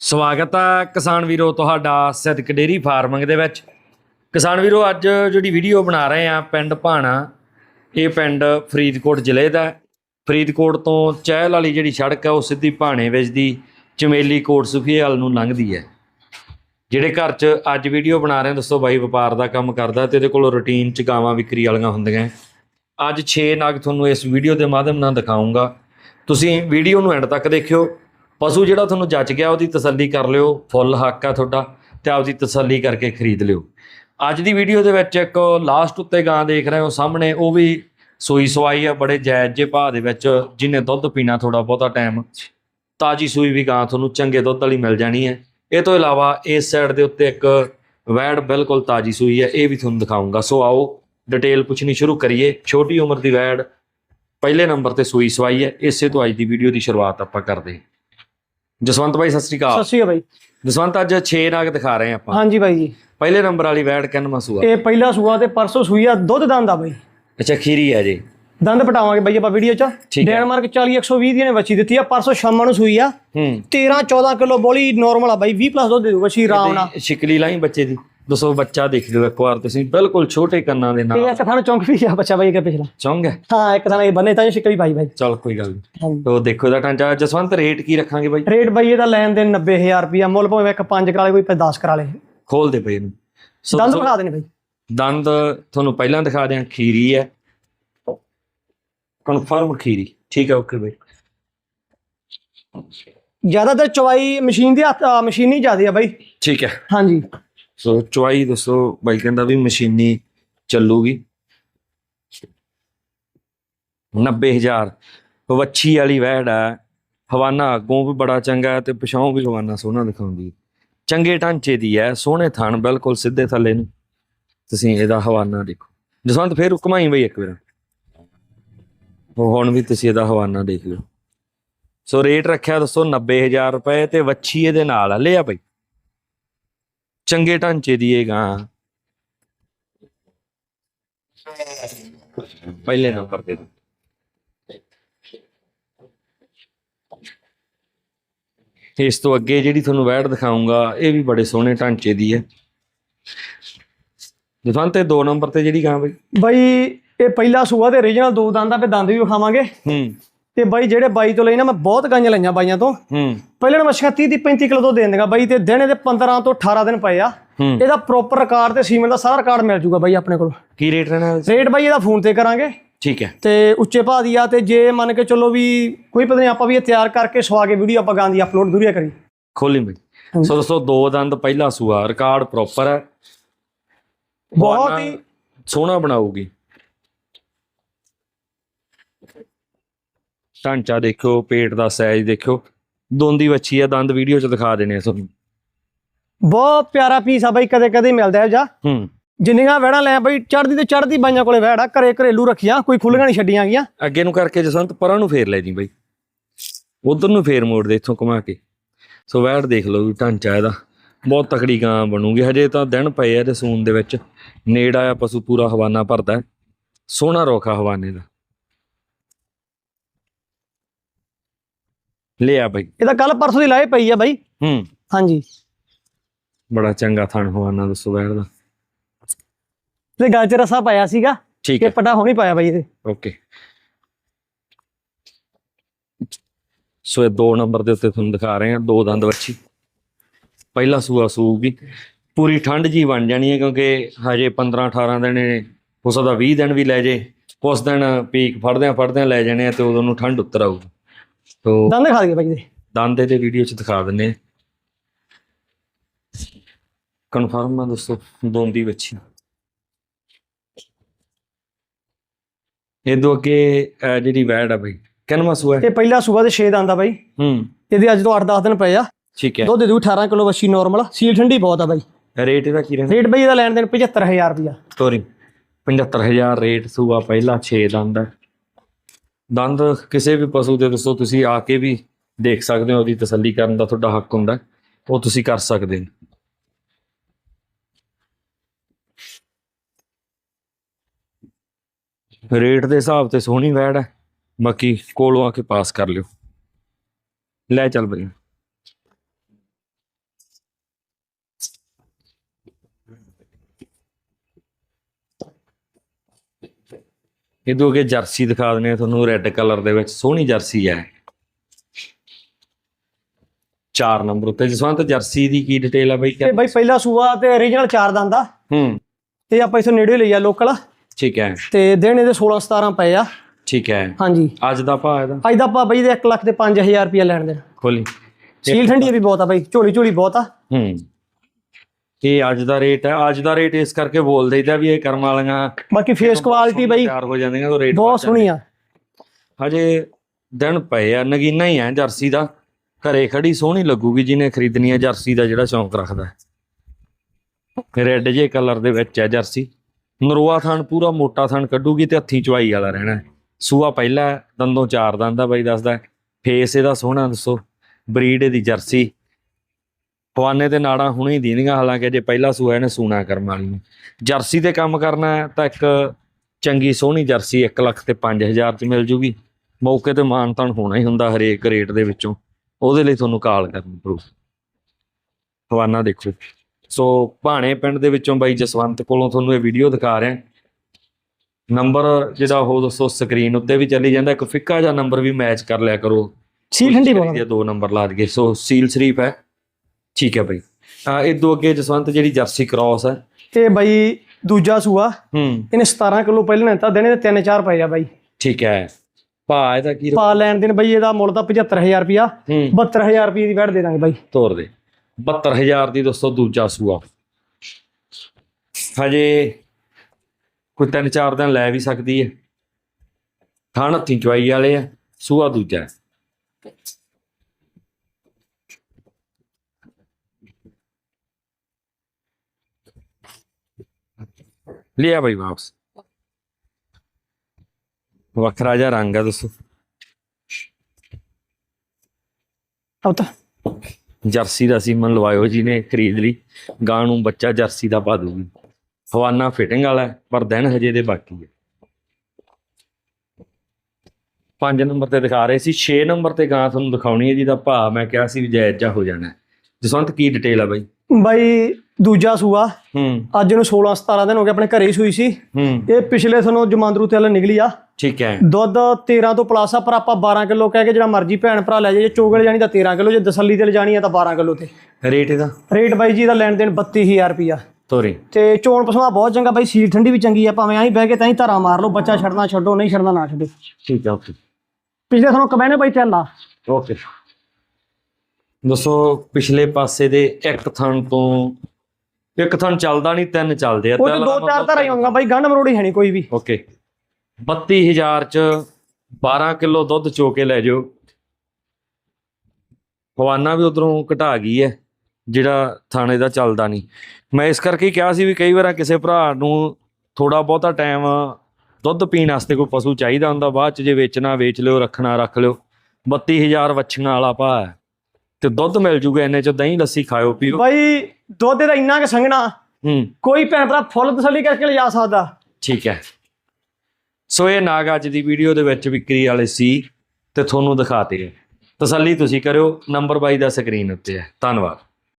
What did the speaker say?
ਸਵਾਗਤ ਹੈ ਕਿਸਾਨ ਵੀਰੋ ਤੁਹਾਡਾ ਸਿੱਧਕ ਡੇਰੀ ਫਾਰਮਿੰਗ ਦੇ ਵਿੱਚ। ਕਿਸਾਨ ਵੀਰੋ, ਅੱਜ ਜਿਹੜੀ ਵੀਡੀਓ ਬਣਾ ਰਹੇ ਆ ਪਿੰਡ ਭਾਣਾ, ਇਹ ਪਿੰਡ ਫਰੀਦਕੋਟ ਜ਼ਿਲ੍ਹੇ ਦਾ ਫਰੀਦਕੋਟ ਤੋਂ ਚਹਿਲ ਵਾਲੀ ਜਿਹੜੀ ਸੜਕ ਹੈ, ਉਹ ਸਿੱਧੀ ਭਾਣੇ ਵਿੱਚ ਦੀ ਚਮੇਲੀ ਕੋਟ ਸੁਖੀਵਾਲ ਨੂੰ ਲੰਘਦੀ ਹੈ। ਜਿਹੜੇ ਘਰ 'ਚ ਅੱਜ ਵੀਡੀਓ ਬਣਾ ਰਹੇ ਦੱਸੋ ਬਾਈ, ਵਪਾਰ ਦਾ ਕੰਮ ਕਰਦਾ ਤੇ ਇਹਦੇ ਕੋਲ ਰੁਟੀਨ 'ਚ ਗਾਵਾਂ ਵਿਕਰੀ ਵਾਲੀਆਂ ਹੁੰਦੀਆਂ ਅੱਜ 6 ਨਗ ਤੁਹਾਨੂੰ ਇਸ ਵੀਡੀਓ ਦੇ ਮਾਧਿਅਮ ਨਾਲ ਦਿਖਾਉਂਗਾ ਤੁਸੀਂ ਵੀਡੀਓ ਨੂੰ ਐਂਡ ਤੱਕ ਦੇਖਿਓ। ਪਸ਼ੂ ਜਿਹੜਾ ਤੁਹਾਨੂੰ ਜੱਜ ਗਿਆ, ਉਹਦੀ ਤਸੱਲੀ ਕਰ ਲਿਓ, ਫੁੱਲ ਹੱਕ ਆ ਤੁਹਾਡਾ ਤੇ ਆਪਦੀ ਤਸੱਲੀ ਕਰਕੇ ਖਰੀਦ ਲਿਓ। ਅੱਜ ਦੀ ਵੀਡੀਓ ਦੇ ਵਿੱਚ ਇੱਕ ਲਾਸਟ ਉੱਤੇ ਗਾਂ ਦੇਖ ਰਹੇ ਹੋ ਸਾਹਮਣੇ, ਉਹ ਵੀ ਸੂਈ ਸਵਾਈ ਆ, ਬੜੇ ਜਾਇਜ਼ ਜੇ ਭਾਅ ਦੇ ਵਿੱਚ ਜਿਹਨੇ ਦੁੱਧ ਪੀਣਾ ਥੋੜਾ ਬਹੁਤਾ ਟਾਈਮ ਤਾਜੀ ਸੂਈ ਵੀ ਗਾਂ ਤੁਹਾਨੂੰ ਚੰਗੇ ਦੁੱਧ ਵਾਲੀ ਮਿਲ ਜਾਣੀ ਹੈ। ਇਹ ਤੋਂ ਇਲਾਵਾ ਇਸ ਸਾਈਡ ਦੇ ਉੱਤੇ ਇੱਕ ਵੈੜ ਬਿਲਕੁਲ ਤਾਜੀ ਸੂਈ ਹੈ, ਇਹ ਵੀ ਤੁਹਾਨੂੰ ਦਿਖਾਉਂਗਾ ਸੋ ਆਓ ਡਿਟੇਲ ਪੁੱਛਣੀ ਸ਼ੁਰੂ ਕਰੀਏ। ਛੋਟੀ ਉਮਰ ਦੀ ਵੈੜ, ਪਹਿਲੇ ਨੰਬਰ ਤੇ ਸੂਈ ਸਵਾਈ ਹੈ। ਇਸੇ ਤੋਂ ਅੱਜ ਦੀ ਵੀਡੀਓ ਦੀ ਸ਼ੁਰੂਆਤ ਆਪਾਂ ਕਰਦੇ ਹਾਂ। ਜਸਵੰਤ ਭਾਈ ਸਤਿ ਸ੍ਰੀ ਸਤਿ ਅਕਾਲ ਸ਼੍ਰੀ ਅਕਾਲ ਬਾਈ ਜਸਵੰਤ ਅੱਜ 6 ਨਾਗ ਦਿਖਾ ਰਹੇ ਆਪਾਂ। ਹਾਂਜੀ ਬਾਈ ਜੀ। ਪਹਿਲੇ ਨੰਬਰ ਵਾਲੀ ਵੈੜ ਕਿੰਨਵਾਂ ਸੂਆ। ਇਹ ਪਹਿਲਾ ਸੂਆ ਤੇ ਪਰਸੋਂ ਸੂਈ ਆ ਦੁੱਧ ਦੰਦ ਆ ਬਾਈ ਅੱਛਾ ਖੀਰੀ ਹੈ ਜੀ। ਦੰਦ ਪਟਾਵਾਂਗੇ ਬਾਈ ਆਪਾਂ ਵੀਡੀਓ ਚ। ਡੈਨਮਾਰਕ 40 120 ਦੀ ਨੇ ਬੱਚੀ ਦਿੱਤੀ ਆ ਪਰਸੋਂ ਸ਼ਾਮਾਂ ਨੂੰ ਸੂਈ ਆ। ਹੂੰ। 13 14 ਕਿਲੋ ਬੋਲੀ ਨਾਰਮਲ ਆ ਬਾਈ 20 ਪਲੱਸ ਦੁੱਧ ਦੇ ਦੂ ਬੱਚੀ ਆਰਾਮ ਨਾਲ। ਸ਼ਿਕਲੀ ਲਾਈ ਬੱਚੇ ਦੀ। ਦੱਸੋ ਬੱਚਾ ਦੇਖ ਲਿਓ ਇੱਕ ਵਾਰ ਤੁਸੀਂ। ਬਿਲਕੁਲ ਛੋਟੇ ਕੰਨਾਂ ਦੇ ਤੇ ਨਾਲ ਇੱਕ ਥਾਂ ਚੌਂਕ ਵੀ ਆ ਬੱਚਾ ਬਾਈ ਅੱਗੇ ਪਿਛਲਾ। ਚੌਂਗ ਹੈ? ਹਾਂ ਇੱਕ ਥਾਂ ਇਹ ਬੰਨੇ ਤਾਂ ਸ਼ਿਕਲੀ ਪਾਈ ਬਾਈ। ਚਲ ਕੋਈ ਗੱਲ ਨਹੀਂ ਹਾਂਜੀ। ਤੋ ਦੇਖੋ ਇਹਦਾ ਟਾਂਚਾ ਜਸਵੰਤ ਰੇਟ ਕੀ ਰੱਖਾਂਗੇ ਬਾਈ? ਰੇਟ ਬਾਈ ਇਹਦਾ ਲੈਣ ਦੇ 90000 ਰੁਪਿਆ ਮੁੱਲ ਭਾਵੇਂ ਇੱਕ 5 ਕਰਾ ਲੇ ਕੋਈ 10 ਕਰਾ ਲੇ। ਖੋਲ ਦੇ ਪਏ ਇਹਨੂੰ। ਸੋ ਦੰਦ ਬਣਾ ਦੇਣੇ ਬਾਈ। ਦੰਦ ਤੁਹਾਨੂੰ ਪਹਿਲਾਂ ਦਿਖਾ ਦਿਆਂ ਖੀਰੀ ਹੈ। ਕਨਫਰਮ ਖੀਰੀ। ਠੀਕ ਹੈ ਓਕੇ ਬਾਈ। ਜ਼ਿਆਦਾਤਰ ਚਵਾਈ ਮਸ਼ੀਨ ਦੀ ਹੱਥ ਅ, ਮਸ਼ੀਨੀ ਜ਼ਿਆਦੀ ਆ ਬਾਈ। ਠੀਕ ਹੈ। ਹਾਂਜੀ। ਸੋ ਚੁਆਈ ਦੱਸੋ ਬਾਈ ਕਹਿੰਦਾ ਵੀ ਮਸ਼ੀਨੀ ਚੱਲੂਗੀ। 90000 ਵੱਛੀ ਵਾਲੀ ਵਹਿੜ ਹੈ ਹਵਾਨਾ ਅੱਗੋਂ ਵੀ ਬੜਾ ਚੰਗਾ ਹੈ ਤੇ ਪਿਛਾਉਂ ਵੀ ਹਵਾਨਾ ਸੋਹਣਾ ਦਿਖਾਉਂਦੀ ਚੰਗੇ ਢਾਂਚੇ ਦੀ ਹੈ, ਸੋਹਣੇ ਥਣ ਬਿਲਕੁਲ ਸਿੱਧੇ ਥੱਲੇ ਨੂੰ। ਤੁਸੀਂ ਇਹਦਾ ਹਵਾਨਾ ਦੇਖੋ। ਜਸਵੰਤ, ਫੇਰ ਘੁਮਾਈ ਬਈ ਇੱਕ ਵਾਰ। ਹੁਣ ਵੀ ਤੁਸੀਂ ਇਹਦਾ ਹਵਾਨਾ ਦੇਖ ਲਿਓ। ਸੋ ਰੇਟ ਰੱਖਿਆ ਦੱਸੋ 90000 ਰੁਪਏ ਤੇ ਵੱਛੀ ਇਹਦੇ ਨਾਲ ਆ। ਲਿਆ ਬਈ। ਚੰਗੇ ਢਾਂਚੇ ਦੀ ਇਹ ਗਾਂ। ਪਹਿਲੇ ਨੰਬਰ ਤੇ ਇਸ ਤੋਂ ਅੱਗੇ ਜਿਹੜੀ ਤੁਹਾਨੂੰ ਵੈੜ ਦਿਖਾਉਂਗਾ ਇਹ ਵੀ ਬੜੇ ਸੋਹਣੇ ਢਾਂਚੇ ਦੀ ਹੈ। ਜਸਵੰਤ ਤੇ 2 ਨੰਬਰ ਤੇ ਜਿਹੜੀ ਗਾਂ ਬਈ? ਬਾਈ ਇਹ ਪਹਿਲਾ ਸੂਆ ਤੇ ਰੀਜਨਲ ਦੋ ਦੰਦ ਆ ਤੇ ਦੰਦ ਵੀ ਵਿਖਾਵਾਂਗੇ। ਹੂੰ। ਤੇ ਬਾਈ ਜਿਹੜੇ ਬਾਈ ਤੋਂ ਲਈ ਨਾ ਮੈਂ ਬਹੁਤ ਗਾਈਆਂ ਲਈਆਂ ਬਾਈਆਂ ਤੋਂ। ਹੂੰ। ਪਹਿਲੇ ਮੱਛੀਆਂ 30 ਦੀ 35 ਕਿਲੋ ਤੋਂ ਦੇ ਦਿੰਦੀਆਂ ਬਾਈ ਤੇ ਦਿਨ ਇਹਦੇ 15 ਤੋਂ 18 ਦਿਨ ਪਏ ਆ। ਇਹਦਾ ਪ੍ਰੋਪਰ ਰਿਕਾਰਡ ਤੇ ਸੀਮੈਂਟ ਦਾ ਸਾਰਾ ਰਿਕਾਰਡ ਮਿਲ ਜੂਗਾ ਬਾਈ ਆਪਣੇ ਕੋਲ। ਕੀ ਰੇਟ ਰਹਿਣਾ? ਰੇਟ ਬਾਈ ਇਹਦਾ ਫੋਨ ਤੇ ਕਰਾਂਗੇ। ਠੀਕ ਹੈ। ਤੇ ਉੱਚੇ ਭਾਅ ਦੀ ਆ ਤੇ ਜੇ ਮੰਨ ਕੇ ਚੱਲੋ ਵੀ ਕੋਈ ਪਤਾ ਨਹੀਂ ਆਪਾਂ ਵੀ ਇਹ ਤਿਆਰ ਕਰਕੇ ਸਵਾ ਕੇ ਵੀਡੀਓ ਆਪਾਂ ਗਾਂ ਦੀ ਅਪਲੋਡ ਦੂਰੀਆ ਕਰੀ ਖੋਲੀ ਬਈ। ਸੋ ਦੋਸਤੋ ਦੋ ਦੰਦ ਪਹਿਲਾ ਸੂਆ ਰਿਕਾਰਡ ਪ੍ਰੋਪਰ ਹੈ। ਬਹੁਤ ਹੀ ਸੋਹਣਾ ਬਣਾਉਗੀ ਢਾਂਚਾ ਦੇਖਿਓ ਪੇਟ ਦਾ ਸਾਈਜ਼ ਦੇਖਿਓ। ਦੋਂਦੀ ਵੱਛੀ ਆ ਦੰਦ ਵੀਡੀਓ 'ਚ ਦਿਖਾ ਦੇਣੇ ਆ ਤੁਹਾਨੂੰ। ਬਹੁਤ ਪਿਆਰਾ ਪੀਸ ਆ ਬਾਈ ਕਦੇ ਕਦੇ ਮਿਲਦਾ ਹੈ ਜਾ ਹੂੰ। ਜਿੰਨੀਆਂ ਵਹਿੜਾਂ ਲੈ ਬਾਈ ਚੜਦੀ ਤੇ ਚੜਦੀ ਬਾਈਆਂ ਕੋਲੇ ਵਹਿੜਾ ਘਰੇ ਘਰੇਲੂ ਰੱਖੀਆਂ ਕੋਈ ਖੁੱਲੀਆਂ ਨਹੀਂ ਛੱਡੀਆਂ ਗਈਆਂ। ਅੱਗੇ ਨੂੰ ਕਰਕੇ ਜਸਵੰਤ ਪਰਾਂ ਨੂੰ ਫੇਰ ਲੈ ਜੀ ਬਾਈ। ਉਧਰ ਨੂੰ ਫੇਰ ਮੋੜ ਦੇ ਇੱਥੋਂ ਘੁਮਾ ਕੇ। ਸੋ ਵੈੜ ਦੇਖ ਲਓ ਵੀ ਢਾਂਚਾ ਇਹਦਾ। ਬਹੁਤ ਤਕੜੀ ਗਾਂ ਬਣੂਗੀ ਹਜੇ ਤਾਂ ਦਿਨ ਪਏ ਆ ਤੇ ਸੂਨ ਦੇ ਵਿੱਚ। ਨੇੜ ਆਇਆ ਪਸ਼ੂ ਪੂਰਾ ਹਵਾਨਾ ਭਰਦਾ। ਸੋਹਣਾ ਰੋਖਾ ਹਵਾਨੇ ਦਾ। ਲਿਆ ਬਾਈ। ਇਹਦਾ ਕੱਲ ਪਰਸੋਂ ਦੀ ਲਾਏ ਪਈ ਆ ਬਾਈ। ਹੂੰ। ਹਾਂਜੀ। ਬੜਾ ਚੰਗਾ ਥਣ ਹਵਾਨਾ ਦੱਸੋ ਵੈੜ ਦਾ ਤੇ ਗਲ ਚ ਰਸਾ ਪਾਇਆ ਸੀਗਾ ਠੀਕ ਹੈ। ਪਟਾ ਹੋਣੀ ਪਾਇਆ ਬਾਈ ਇਹਦੇ ਓਕੇ। ਸੋ ਇਹ ਦੋ ਨੰਬਰ ਦੇ ਉੱਤੇ ਤੁਹਾਨੂੰ ਦਿਖਾ ਰਹੇ ਹਾਂ ਦੋ ਦੰਦ ਵੱਛੀ। ਪਹਿਲਾ ਸੂਆ ਸੂਗੀ। ਪੂਰੀ ਠੰਡ ਜੀ ਬਣ ਜਾਣੀ ਹੈ ਕਿਉਂਕਿ ਹਜੇ 15 18 ਦਿਨ ਨੇ ਹੋ ਸਕਦਾ 20 ਦਿਨ ਵੀ ਲੈ ਜੇ। ਉਸ ਦਿਨ ਪੀਕ ਫੜਦਿਆਂ ਫੜਦਿਆਂ ਲੈ ਜਾਣੇ ਆ ਤੇ ਉਦੋਂ ਨੂੰ ਠੰਡ ਉਤਰ ਆਊਗੀ। ਤੋ ਦੰਦ ਖਾ ਗਏ ਬਾਈ ਦੇ ਦੰਦ ਦੇ ਵੀਡੀਓ ਚ ਦਿਖਾ ਦਿੰਨੇ ਕਨਫਰਮ ਆ ਦੋਸਤੋ ਦੋਂਦੀ ਵੱਛੀ। ਇਹ ਦੋ ਅੱਗੇ ਅਹ, ਜਿਹੜੀ ਵੈੜ ਆ ਬਈ ਕਿੰਨਵਾਂ ਸੂਆ ਹੈ? ਇਹ ਪਹਿਲਾ ਸੂਆ ਤੇ 6 ਦੰਦ ਆ ਬਾਈ। ਹੂੰ। ਇਹਦੇ ਅੱਜ ਤੋਂ 8-10 ਦਿਨ ਪਏ ਆ। ਠੀਕ ਹੈ। ਦੁੱਧ ਦੇ 18 ਕਿਲੋ ਵੱਛੀ ਨਾਰਮਲ ਸੀਲ ਠੰਡੀ ਬਹੁਤ ਆ ਬਾਈ। ਰੇਟ ਇਹਦਾ ਕੀ ਰਹਿੰਦਾ? ਰੇਟ ਬਾਈ ਇਹਦਾ ਲੈਣ ਦੇਣ 75000 ਰੁਪਿਆ ਸੋਰੀ 75000 ਰੇਟ ਸੂਆ ਪਹਿਲਾ 6 ਦੰਦ ਹੈ ਦੰਦ ਕਿਸੇ ਵੀ ਪਸ਼ੂ ਦੇ ਦੱਸੋ, ਤੁਸੀਂ ਆ ਕੇ ਵੀ ਦੇਖ ਸਕਦੇ ਹੋ, ਉਹਦੀ ਤਸੱਲੀ ਕਰਨ ਦਾ ਤੁਹਾਡਾ ਹੱਕ ਹੁੰਦਾ ਉਹ ਤੁਸੀਂ ਕਰ ਸਕਦੇ ਹੋ। ਰੇਟ ਦੇ ਹਿਸਾਬ ਤੇ ਸੋਹਣੀ ਵੈੜ ਹੈ, ਬਾਕੀ ਕੋਲੋਂ ਆ ਕੇ ਪਾਸ ਕਰ ਲਿਓ। ਲੈ ਚੱਲ ਬਈ। ਇਦੋਂ ਅੱਗੇ ਜਰਸੀ ਦਿਖਾ ਦਿੰਦੇ ਆ ਤੁਹਾਨੂੰ ਰੈੱਡ ਕਲਰ ਦੇ ਵਿੱਚ ਸੋਹਣੀ ਜਰਸੀ ਹੈ 4 ਨੰਬਰ ਉੱਤੇ ਜਸਵੰਤ ਜਰਸੀ ਦੀ ਕੀ ਡਿਟੇਲ ਆ ਬਈ? ਤੇ ਬਾਈ ਪਹਿਲਾ ਸੂਆ ਤੇ ਓਰੀਜਨਲ ਚਾਰ ਦੰਦ ਆ। ਹੂੰ। ਤੇ ਆਪਾਂ ਇਥੋਂ ਨੇੜੇ ਲਈ ਆ ਲੋਕਲ ਠੀਕ ਹੈ। ਤੇ ਦਿਨ ਇਹਦੇ 16 17 ਪਏ ਆ। ਠੀਕ ਹੈ। ਹਾਂਜੀ। ਅੱਜ ਦਾ ਭਾਅ ਇਹਦਾ? ਅੱਜ ਦਾ ਆਪਾਂ ਬਈ ਦੇ 1 ਲੱਖ ਤੇ 5000 ਰੁਪਏ ਲੈਣ ਦੇ ਖੋਲੀ। ਸੀਲ ਠੰਡੀ ਵੀ ਬਹੁਤ ਆ ਬਾਈ ਝੋਲੀ ਝੋਲੀ ਬਹੁਤ ਆ। ਹੂੰ। ਇਹ ਅੱਜ ਦਾ ਰੇਟ ਹੈ ਅੱਜ ਦਾ ਰੇਟ ਇਸ ਕਰਕੇ ਬੋਲ ਦਈਦਾ ਵੀ ਇਹ ਕਰਮ ਵਾਲੀਆਂ ਬਾਕੀ ਫੇਸ ਕੁਆਲਿਟੀ ਬਾਈ ਤਿਆਰ ਹੋ ਜਾਂਦੀਆਂ ਉਹ ਰੇਟ ਬਹੁਤ ਸੋਹਣੀ ਆ। ਹਜੇ ਦਿਨ ਪਏ ਆ ਨਗੀਨਾ ਹੀ ਹੈ ਜਰਸੀ ਦਾ। ਘਰੇ ਖੜੀ ਸੋਹਣੀ ਲੱਗੂਗੀ ਜਿਹਨੇ ਖਰੀਦਣੀ ਹੈ ਜਰਸੀ ਦਾ ਜਿਹੜਾ ਸ਼ੌਂਕ ਰੱਖਦਾ। ਰੈੱਡ ਜੇ ਕਲਰ ਦੇ ਵਿੱਚ ਹੈ ਜਰਸੀ। ਨਰੋਆ ਥਣ ਪੂਰਾ ਮੋਟਾ ਥਣ ਕੱਢੂਗੀ ਤੇ ਹੱਥੀ ਚਵਾਈ ਵਾਲਾ ਰਹਿਣਾ। ਸੂਆ ਪਹਿਲਾ ਦੰਦੋਂ ਚਾਰ ਦੰਦ ਦਾ ਬਾਈ ਦੱਸਦਾ। ਫੇਸ ਇਹਦਾ ਸੋਹਣਾ ਦੱਸੋ। ਬਰੀਡ ਇਹਦੀ ਜਰਸੀ। ਫਵਾਨੇ ਤੇ ਨਾੜਾਂ ਹੁਣੇ ਹੀ ਦੀਨੀਆਂ ਹਾਲਾਂਕਿ ਜੇ ਪਹਿਲਾ ਸੂਆ ਇਹਨੇ ਸੂਣਾ ਕਰਮ ਵਾਲੀ ਜਰਸੀ ਤੇ ਕੰਮ ਕਰਨਾ ਹੈ ਤਾਂ ਇੱਕ ਚੰਗੀ ਸੋਹਣੀ ਜਰਸੀ 1 ਲੱਖ ਤੇ 5000 ਚ ਮਿਲ ਜੂਗੀ। ਮੌਕੇ ਤੇ ਮਾਨਤਾਨ ਹੋਣਾ ਹੀ ਹੁੰਦਾ ਹਰੇਕ ਰੇਟ ਦੇ ਵਿੱਚੋਂ। ਉਹਦੇ ਲਈ ਤੁਹਾਨੂੰ ਕਾਲ ਕਰਨੀ ਪਊ। ਹਵਾਨਾ ਦੇਖੋ। ਸੋ ਭਾਣੇ ਪਿੰਡ ਦੇ ਵਿੱਚੋਂ ਬਾਈ ਜਸਵੰਤ ਕੋਲੋਂ ਤੁਹਾਨੂੰ ਇਹ ਵੀਡੀਓ ਦਿਖਾ ਰਿਹਾ। ਨੰਬਰ ਜਿਹੜਾ ਉਹ ਦੱਸੋ ਸਕਰੀਨ ਉੱਤੇ ਵੀ ਚੱਲੀ ਜਾਂਦਾ। ਇੱਕ ਫਿੱਕਾ ਜਿਹਾ ਨੰਬਰ ਵੀ ਮੈਚ ਕਰ ਲਿਆ ਕਰੋ। ਸੀਲ ਠੰਡੀ ਆ ਦੋ ਨੰਬਰ ਲਾ ਦਈਏ। ਸੋ ਸੀਲ ਸ਼ਰੀਫ ਹੈ। ਠੀਕ ਹੈ ਬਾਈ। ਆ ਇਦੋਂ ਅੱਗੇ ਜਸਵੰਤ ਜਿਹੜੀ ਜਰਸੀ ਕ੍ਰਾਸ ਹੈ। ਤੇ ਬਾਈ ਦੂਜਾ ਸੂਆ। ਹੂੰ। ਇਹਨੇ 17 ਕਿਲੋ ਪਹਿਲਾਂ ਦਿੱਤਾ ਦਿਨੇ ਦੇ 3-4 ਪਏ ਆ ਬਾਈ। ਠੀਕ ਹੈ। ਭਾ ਇਹਦਾ ਕੀ ਪਾ ਲੈਣ ਦੇਣ ਬਾਈ ਇਹਦਾ ਮੁੱਲ ਤਾਂ 75000 ਰੁਪਿਆ ਹੂੰ। 72000 ਰੁਪਏ ਦੀ ਵੈਟ ਦੇ ਦਾਂਗੇ ਬਾਈ। ਤੋਰ ਦੇ। 72000 ਦੀ ਦੋਸਤੋ ਦੂਜਾ ਸੂਆ। ਹਜੇ ਕੋਈ ਤਿੰਨ ਚਾਰ ਦਿਨ ਲੈ ਵੀ ਸਕਦੀ ਹੈ। ਥਣ ਹੱਥੀਂ ਚਵਾਈ ਵਾਲੇ ਆ ਸੂਆ ਦੂਜਾ। ਲਿਆ ਬਈ ਵਾਪਸ ਵੱਖਰਾ ਜਿਹਾ ਰੰਗ ਆ ਦੋਸਤੋ ਆਹ ਤਾਂ ਜਰਸੀ ਦਾ ਸੀਮਨ ਲਵਾਇਓ ਜੀ ਨੇ ਖਰੀਦ ਲਈ ਗਾਂ ਨੂੰ ਬੱਚਾ ਜਰਸੀ ਦਾ ਪਾ ਦੂਗੀ ਹਵਾਨਾ ਫਿਟਿੰਗ ਵਾਲਾ ਹੈ, ਪਰ ਦਿਨ ਹਜੇ ਦੇ ਬਾਕੀ ਹੈ 5 ਨੰਬਰ ਤੇ ਦਿਖਾ ਰਹੇ ਸੀ 6 ਨੰਬਰ ਤੇ ਗਾਂ ਤੁਹਾਨੂੰ ਦਿਖਾਉਣੀ ਹੈ ਜਿਹਦਾ ਭਾਅ ਮੈਂ ਕਿਹਾ ਸੀ ਵੀ ਜਾਇਜ਼ ਹੋ ਜਾਣਾ ਹੈ। ਜਸਵੰਤ ਕੀ ਡਿਟੇਲ ਆ ਬਾਈ ਬਾਈ ਦੂਜਾ ਸੂਆ। ਹੂੰ। ਅੱਜ ਨੂੰ 16-17 ਦਿਨ ਹੋ ਗਏ ਆਪਣੇ ਘਰੇ ਹੀ ਸੂਈ ਸੀ। ਹੂੰ। ਇਹ ਪਿਛਲੇ ਤੁਹਾਨੂੰ ਜਮਾਂਦਰੂ ਤੇ ਹਲੇ ਨਿਕਲੀ ਆ। ਠੀਕ ਹੈ। ਦੁੱਧ 13 ਤੋਂ ਪਲੱਸ ਆ ਪਰ ਆਪਾਂ 12 ਕਿਲੋ ਕਹਿ ਕੇ ਜਿਹੜਾ ਮਰਜ਼ੀ ਭੈਣ ਭਰਾ ਲੈ ਜਾਏ ਚੋਗਲ ਜਾਣੀ ਤਾਂ 13 ਕਿਲੋ ਜੇ ਦਸੱਲੀ ਤੇ ਜਾਣੀ ਆ ਤਾਂ 12 ਕਿਲੋ ਤੇ। ਰੇਟ ਇਹਦਾ? ਰੇਟ ਬਾਈ ਜੀ ਦਾ ਲੈਣ ਦੇਣ 32000 ਰੁਪਿਆ ਤੋਰੀ। ਤੇ ਚੋਣ ਪਸਮਾ ਬਹੁਤ ਚੰਗਾ ਬਾਈ ਸੀਲ ਠੰਡੀ ਵੀ ਚੰਗੀ ਆ ਭਾਵੇਂ ਆਹੀਂ ਬਹਿ ਕੇ ਤਾਂ ਹੀ ਧਾਰਾ ਮਾਰ ਲਓ ਬੱਚਾ ਛੱਡਣਾ ਛੱਡੋ ਨਹੀਂ ਛੱਡਣਾ ਨਾ ਛੱਡੋ। ਠੀਕ ਹੈ ਓਕੇ। ਪਿਛਲੇ ਤੁਹਾਨੂੰ ਕਮੈਨੇ ਬਾਈ ਚੱਲਾ ਓਕੇ। ਦੱਸੋ ਪਿਛਲੇ ਪਾਸੇ ਦੇ ਇੱਕ ਥਣ ਤੋਂ ਇੱਕ ਥਣ ਚੱਲਦਾ ਨਹੀਂ ਤਿੰਨ ਚੱਲਦੇ ਆ। ਉਹ ਤੇ ਦਾ ਦੋ ਚਾਰ ਧਾਰਾ ਹੀ ਹੋਣਗਾ ਬਾਈ ਗੰਢ ਮਰੋੜੀ ਹੈ ਨਹੀਂ ਕੋਈ ਵੀ। ਓਕੇ। 32000 ਚ 12 ਕਿਲੋ ਦੁੱਧ ਚੋ ਕੇ ਲੈ ਜਾਓ। ਹਵਾਨਾ ਵੀ ਉਧਰੋਂ ਘਟਾ ਗਈ ਹੈ ਜਿਹੜਾ ਥਾਣੇ ਦਾ ਚੱਲਦਾ ਨਹੀਂ। ਮੈਂ ਇਸ ਕਰਕੇ ਕਿਹਾ ਸੀ ਵੀ ਕਈ ਵਾਰ ਕਿਸੇ ਭਰਾ ਨੂੰ ਥੋੜਾ ਬਹੁਤਾ ਟਾਈਮ ਦੁੱਧ ਪੀਣ ਵਾਸਤੇ ਕੋਈ ਪਸ਼ੂ ਚਾਹੀਦਾ ਹੁੰਦਾ ਬਾਅਦ ਚ ਜੇ ਵੇਚਣਾ ਵੇਚ ਲਿਓ ਰੱਖਣਾ ਰੱਖ ਲਿਓ। 32000 ਵੱਛੀਆਂ ਵਾਲਾ ਭਾਅ ਹੈ। ਤੇ ਦੁੱਧ ਮਿਲ ਜੂਗਾ ਇੰਨੇ ਚ ਦਹੀਂ ਲੱਸੀ ਖਾਓ ਪੀਓ। ਬਾਈ ਦੁੱਧ ਦਾ ਇੰਨਾ ਕਿ ਸੰਘਣਾ ਹੂੰ। ਕੋਈ ਭੈਣ ਭਰਾ ਫੁੱਲ ਤਸੱਲੀ ਕਰਕੇ ਲਿਜਾ ਸਕਦਾ। ਠੀਕ ਹੈ। ਸੋ ਇਹ ਨਾਗ ਅੱਜ ਦੀ ਵੀਡੀਓ ਦੇ ਵਿੱਚ ਵਿਕਰੀ ਵਾਲੇ ਸੀ ਤੇ ਤੁਹਾਨੂੰ ਦਿਖਾਤੇ ਤਸੱਲੀ ਤੁਸੀਂ ਕਰਿਓ ਨੰਬਰ 22 ਦਾ ਸਕਰੀਨ ਉੱਤੇ ਹੈ। ਧੰਨਵਾਦ।